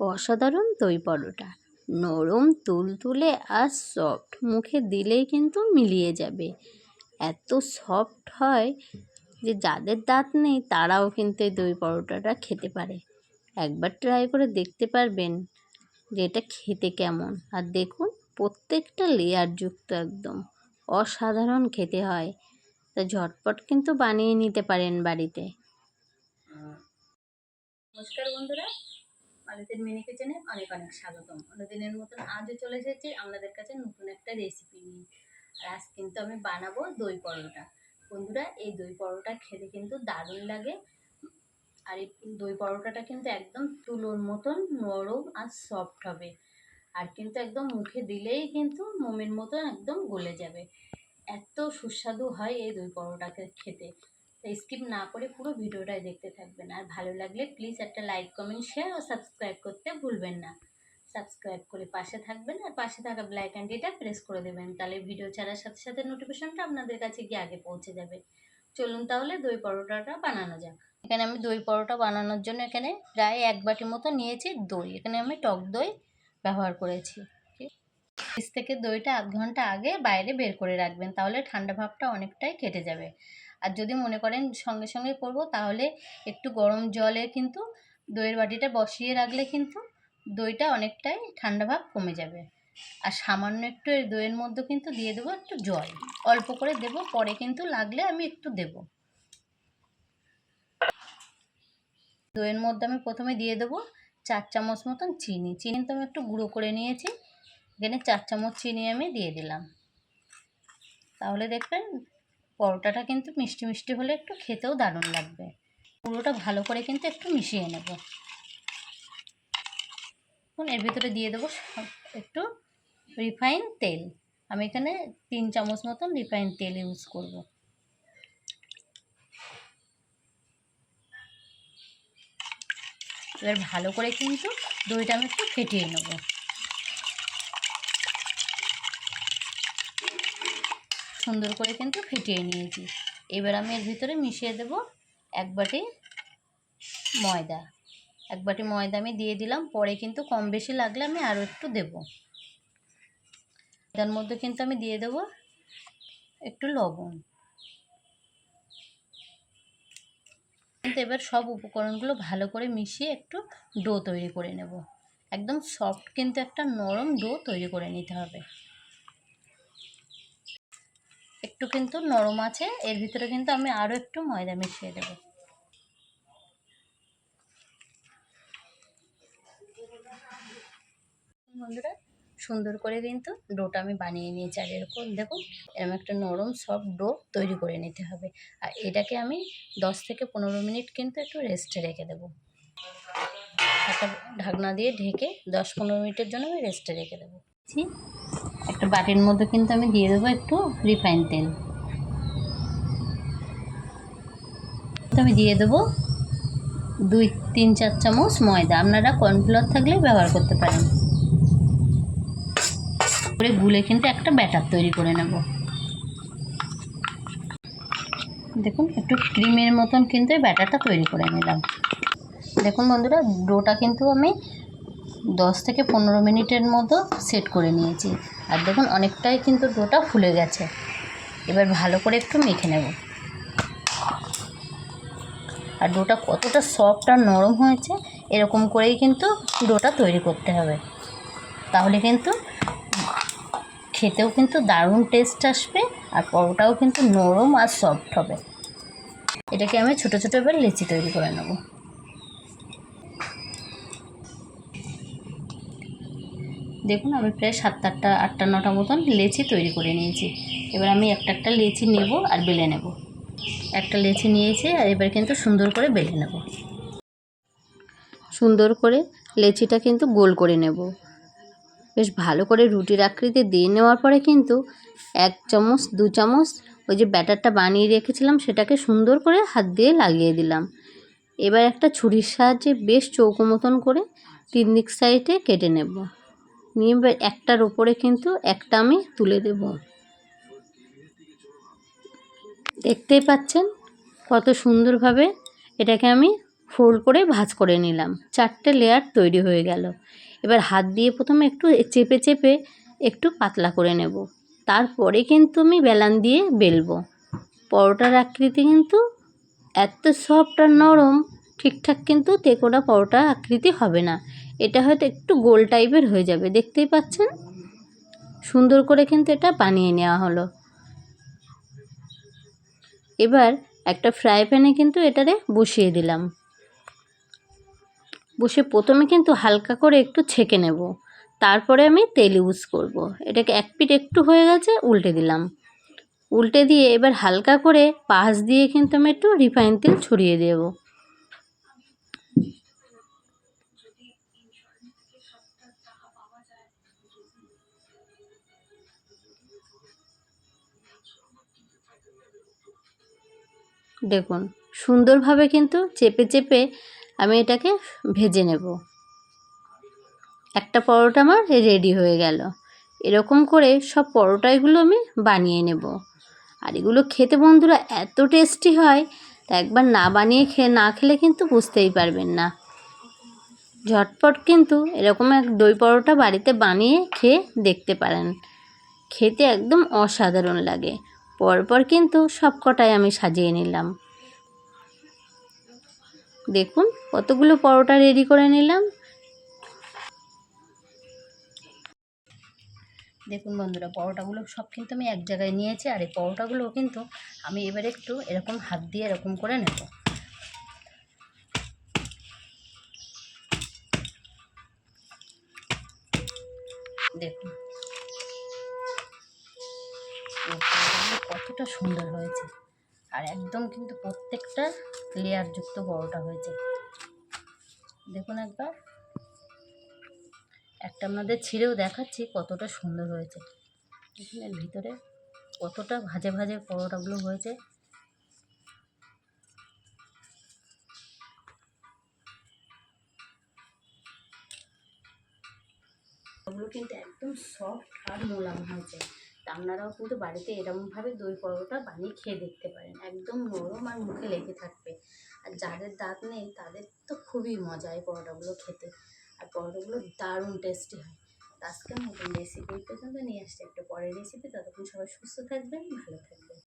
অসাধারণ দই পরোটা নরম, তুলতুলে আর সফট মুখে দিলেই কিন্তু মিলিয়ে যাবে। এত সফট হয় যে যাদের দাঁত নেই তারাও কিন্তু এই দই পরোটাটা খেতে পারে। একবার ট্রাই করে দেখতে পারবেন যে এটা খেতে কেমন। আর দেখুন, প্রত্যেকটা লেয়ারযুক্ত একদম। অসাধারণ খেতে হয়। তা ঝটপট কিন্তু বানিয়ে নিতে পারেন বাড়িতে। নমস্কার বন্ধুরা। মালতীর মিনি কিচেনে অনেক অনেক স্বাগতম। অন্যদিনের মতন আজও চলে এসেছি আপনাদের কাছে নতুন একটা রেসিপি নিয়ে। আর আজ কিন্তু আমি বানাবো দই পরোটা। বন্ধুরা, এই দই পরোটা খেতে কিন্তু দারুণ লাগে। আর এই দই পরোটাটা কিন্তু একদম তুলোর মতন নরম আর সফট হবে। আর কিন্তু একদম মুখে দিলেই কিন্তু মোমের মতন একদম গলে যাবে। এত সুস্বাদু হয় এই দই পরোটাকে খেতে। স্কিপ না করে পুরো ভিডিওটাই দেখতে থাকবেন। আর ভালো লাগলে প্লিজ একটা লাইক কমেন্ট শেয়ার ও সাবস্ক্রাইব করতে ভুলবেন না। সাবস্ক্রাইব করে পাশে থাকবেন আর পাশে থাকা ব্ল্যাক অ্যান্ডিটা প্রেস করে দেবেন। তাহলে ভিডিও ছাড়ার সাথে সাথে নোটিফিকেশনটা আপনাদের কাছে গিয়ে আগে পৌঁছে যাবে। চলুন তাহলে দই পরোটাটা বানানো যাক। এখানে আমি দই পরোটা বানানোর জন্য এখানে প্রায় এক বাটি মতো নিয়েছি দই। এখানে আমি টক দই ব্যবহার করেছি। ফ্রিজ থেকে দইটা আধ ঘণ্টা আগে বাইরে বের করে রাখবেন। তাহলে ঠান্ডা ভাবটা অনেকটাই কেটে যাবে। আর যদি মনে করেন সঙ্গে সঙ্গে করব, তাহলে একটু গরম জলে কিন্তু দইয়ের বাটিটা বসিয়ে রাখলে কিন্তু দইটা অনেকটাই ঠান্ডা ভাব কমে যাবে। আর সামান্য একটু দইয়ের মধ্যে কিন্তু দিয়ে দেবো একটু জল। অল্প করে দেব, পরে কিন্তু লাগলে আমি একটু দেব। দইয়ের মধ্যে আমি প্রথমে দিয়ে দেবো চার চামচ মতন চিনি। চিনি তো আমি একটু গুঁড়ো করে নিয়েছি। এখানে চার চামচ চিনি আমি দিয়ে দিলাম। তাহলে দেখবেন পরোটাটা কিন্তু মিষ্টি মিষ্টি হলে একটু খেতেও দারুণ লাগবে। পুরোটা ভালো করে কিন্তু একটু মিশিয়ে নেব। এখন এর ভিতরে দিয়ে দেবো একটু রিফাইন তেল। আমি এখানে তিন চামচ মতন রিফাইন তেল ইউজ করব। এবার ভালো করে কিন্তু দইটা আমি একটু ফেটিয়ে নেব। সুন্দর করে কিন্তু ফেটিয়ে নিয়েছি। এবার আমি এর ভিতরে মিশিয়ে দেব এক বাটি ময়দা। এক বাটি ময়দা আমি দিয়ে দিলাম, পরে কিন্তু কম বেশি লাগলে আমি আরও একটু দেব। তার মধ্যে কিন্তু আমি দিয়ে দেব একটু লবণ। কিন্তু এবার সব উপকরণগুলো ভালো করে মিশিয়ে একটু ডো তৈরি করে নেব। একদম সফট কিন্তু একটা নরম ডো তৈরি করে নিতে হবে। একটু কিন্তু নরম আছে, এর ভিতরে কিন্তু আমি আরও একটু ময়দা মিশিয়ে দেব। বন্ধুরা, সুন্দর করে কিন্তু ডোটা আমি বানিয়ে নিয়েছি, আর এরকম দেখুন এরকম একটা নরম সফট ডো তৈরি করে নিতে হবে। আর এটাকে আমি দশ থেকে পনেরো মিনিট কিন্তু একটু রেস্টে রেখে দেবো। একটা ঢাকনা দিয়ে ঢেকে দশ পনেরো মিনিটের জন্য আমি রেস্টে রেখে দেবো। একটা বাটির মধ্যে কিন্তু আমি দিয়ে দেবো একটু রিফাইন তেল। আমি দিয়ে দেবো দুই, তিন, চার চামচ ময়দা। আপনারা কর্নফ্লাওয়ার থাকলে ব্যবহার করতে পারেন। করে গুলে কিন্তু একটা ব্যাটার তৈরি করে নেব। দেখুন, একটু ক্রিমের মতন কিন্তু ব্যাটারটা তৈরি করে নিলাম। দেখুন বন্ধুরা ডোটা কিন্তু আমি দশ থেকে পনেরো মিনিটের মতো সেট করে নিয়েছি। আর দেখুন, অনেকটাই কিন্তু ডোটা ফুলে গেছে। এবার ভালো করে একটু মেখে নেব। আর ডোটা কতটা সফট আর নরম হয়েছে, এরকম করেই কিন্তু ডোটা তৈরি করতে হবে। তাহলে কিন্তু খেতেও কিন্তু দারুণ টেস্ট আসবে আর পরোটাও কিন্তু নরম আর সফট হবে। এটাকে আমি ছোটো ছোটো এবার লেচি তৈরি করে নেব। দেখুন, আমি প্রায় সাত আটটা আটটা, নটা মতন লেচি তৈরি করে নিয়েছি। এবার আমি একটা একটা লেচি নেব আর বেলে নেব। একটা লেচি নিয়েছি আর এবার কিন্তু সুন্দর করে বেলে নেব। সুন্দর করে লেচিটা কিন্তু গোল করে নেব। বেশ ভালো করে রুটির আকৃতি দিয়ে নেওয়ার পরে কিন্তু এক চামচ, দু চামচ ওই যে ব্যাটারটা বানিয়ে রেখেছিলাম, সেটাকে সুন্দর করে হাত দিয়ে লাগিয়ে দিলাম। এবার একটা ছুরির সাহায্যে বেশ চৌকো মতন করে তিন দিক সাইডে কেটে নেব। নিয়ে এবার একটার ওপরে কিন্তু একটা আমি তুলে দেব। দেখতেই পাচ্ছেন কত সুন্দরভাবে এটাকে আমি ফোল্ড করে ভাঁজ করে নিলাম। চারটে লেয়ার তৈরি হয়ে গেল। এবার হাত দিয়ে প্রথমে একটু চেপে চেপে একটু পাতলা করে নেব। তারপরে কিন্তু আমি বেলান দিয়ে বেলবো। পরোটার আকৃতি কিন্তু এত সফট আর নরম, ঠিকঠাক কিন্তু তেকোটা পরোটা আকৃতি হবে না। এটা হয়তো একটু গোল টাইপের হয়ে যাবে, দেখতেই পাচ্ছেন? সুন্দর করে কিন্তু এটা বানিয়ে নেওয়া হলো। এবার একটা ফ্রাই প্যানে কিন্তু এটারে বসিয়ে দিলাম। বসে প্রথমে কিন্তু হালকা করে একটু ছেঁকে নেব। তারপরে আমি তেল ইউজ করব। এটাকে এক পিট একটু হয়ে গেছে, উল্টে দিলাম। উল্টে দিয়ে এবার হালকা করে পাশ দিয়ে কিন্তু আমি একটু রিফাইন তেল ছড়িয়ে দেব। দেখুন, সুন্দরভাবে কিন্তু চেপে চেপে আমি এটাকে ভেজে নেব। একটা পরোটা আমার রেডি হয়ে গেল। এরকম করে সব পরোটাগুলো আমি বানিয়ে নেব। আর এগুলো খেতে বন্ধুরা এত টেস্টি হয়, তা একবার না বানিয়ে খেয়ে না খেলে কিন্তু বুঝতেই পারবেন না। ঝটপট কিন্তু এরকম এক দই পরোটা বাড়িতে বানিয়ে খেয়ে দেখতে পারেন। খেতে একদম অসাধারণ লাগে। পরপর কিন্তু সব কটাই আমি সাজিয়ে নিলাম। দেখুন, কতগুলো পরোটা রেডি করে নিলাম। দেখুন বন্ধুরা, পরোটাগুলো সব কিন্তু আমি এক জায়গায় নিয়েছি আর এই পরোটাগুলো কিন্তু আমি এবার একটু এরকম হাত দিয়ে এরকম করে নেব। দেখুন কতটা সুন্দর হয়েছে। আর একদম কিন্তু প্রত্যেকটা লেয়ারযুক্ত পরোটা হয়েছে। দেখুন একবার। একটা আপনাদের ছিঁড়েও দেখাচ্ছি কতটা সুন্দর হয়েছে। দেখুন এর ভিতরে কতটা ভাজে ভাজে পরোটাগুলো হয়েছে। ওগুলো কিন্তু একদম সফট আর মোলাম হয়েছে। আপনারাও কিন্তু বাড়িতে এরকমভাবে দই পরোটা বানিয়ে খেয়ে দেখতে পারেন। একদম নরম আর মুখে লেগে থাকবে। আর যাদের দাঁত নেই, তাদের তো খুবই মজা এই পরোটাগুলো খেতে। আর পরোটাগুলো দারুণ টেস্টি হয়। আজকে নতুন রেসিপি পর্যন্ত নিয়ে আসছে। একটা পরের রেসিপি ততক্ষণ সবাই সুস্থ থাকবেন, ভালো থাকবেন।